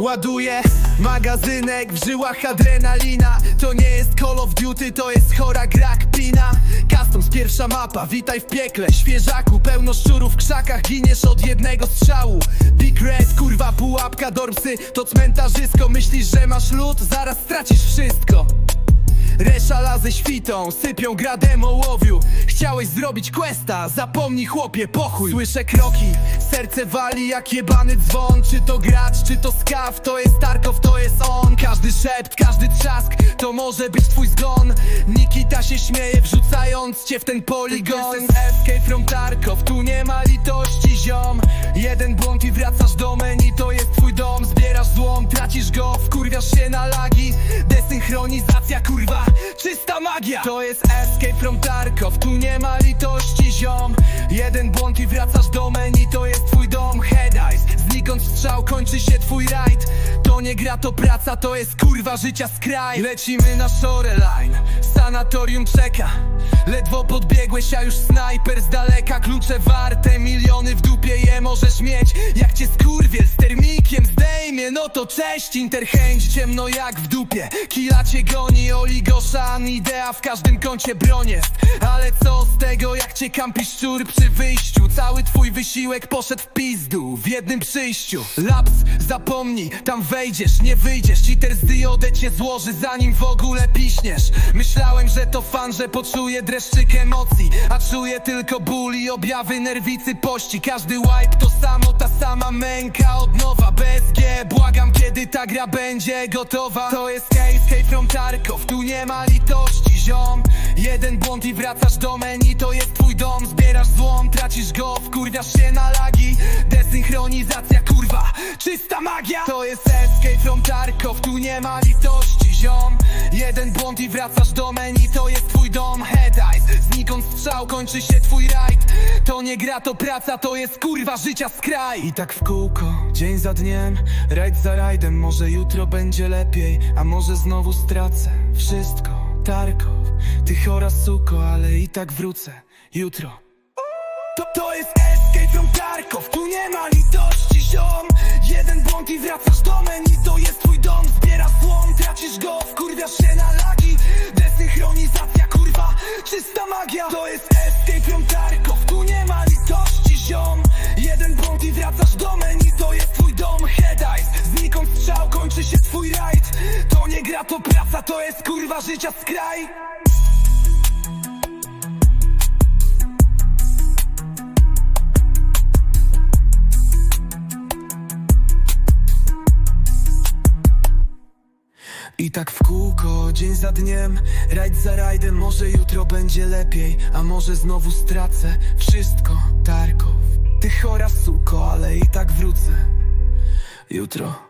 Ładuję magazynek w żyłach adrenalina. To nie jest Call of Duty, to jest chora gra kpina Customs pierwsza mapa, witaj w piekle. Świeżaku, pełno szczurów w krzakach Giniesz od jednego strzału. Big Red, kurwa pułapka, dorpsy. To cmentarzysko, myślisz, że masz lód? Zaraz stracisz wszystko. Reszala ze świtą, sypią gradem ołowiu Chciałeś zrobić questa, zapomnij chłopie, pochuj. Słyszę kroki, serce wali jak jebany dzwon. Czy to gracz, czy to skaw, to jest Tarkow, to jest on. Każdy szept, każdy trzask, to może być twój zgon. Nikita się śmieje, wrzucając cię w ten poligon. Escape from Tarkov, tu nie ma litości ziom. Jeden błąd i wracasz do menu, to jest twój dom. Zbierasz złom, tracisz go, wkurwiasz się na lagi Desynchronizacja, kurwa, czysta magia. To jest Escape from Tarkov, tu nie ma litości ziom. Jeden błąd i wracasz do menu, to jest twój dom. Head eyes, znikąd strzał, kończy się twój rajd. To nie gra, to praca, to jest kurwa życia skraj Lecimy na shoreline, sanatorium czeka. Ledwo podbiegłeś, a już snajper z daleka. Klucze warte, miliony w dupie je możesz mieć to cześć, interchęć, ciemno jak w dupie. Kila cię goni, oligoszan, idea w każdym kącie broń jest. Ale co z tego, jak cię kampi szczur przy wyjściu? Cały twój wysiłek poszedł w pizdu w jednym przyjściu. Laps, zapomnij, tam wejdziesz, nie wyjdziesz. Cheater z diodę cię złoży, zanim w ogóle piśniesz. Myślałem, że to fan, że poczuję dreszczyk emocji. A czuję tylko ból i objawy nerwicy pości. Każdy wipe to samo, ta sama męka od nowa. BSG, błagam kiedy ta gra będzie gotowa. To jest escape from Tarkov, tu nie ma litości ziom. Jeden błąd i wracasz do menu, to jest twój dom. Zbierasz złom, tracisz go, wkurwiasz się na lagi. Desynchronizacja kurwa, czysta magia. To jest escape from Tarkov, tu nie ma litości ziom. Jeden błąd i wracasz do menu, to jest twój dom. Head eyes, znikąd strzał, kończy się twój rajd To nie gra, to praca, to jest kurwa życia skraj. I tak w kółko, dzień za dniem, rajd za rajdem. Może jutro będzie lepiej, a może znowu stracę Wszystko, Tarkow, ty chora suko, ale i tak wrócę Jutro. To, to jest escape from Tarkov. Tu nie ma litości ziom. Jeden błąd i wracasz do menu. To jest twój dom, zbierasz złom Tracisz go, wkurwiasz się na magia To jest escape from Tarkov. Tu nie ma litości ziom. Jeden błąd i wracasz do menu. To jest twój dom, head eyes Znikąd strzał, kończy się twój rajd. To nie gra, to praca, to jest kurwa życia skraj I tak w kółko, dzień za dniem, rajd za rajdem Może jutro będzie lepiej, a może znowu stracę Wszystko, Tarkow, ty chora suko, ale i tak wrócę. Jutro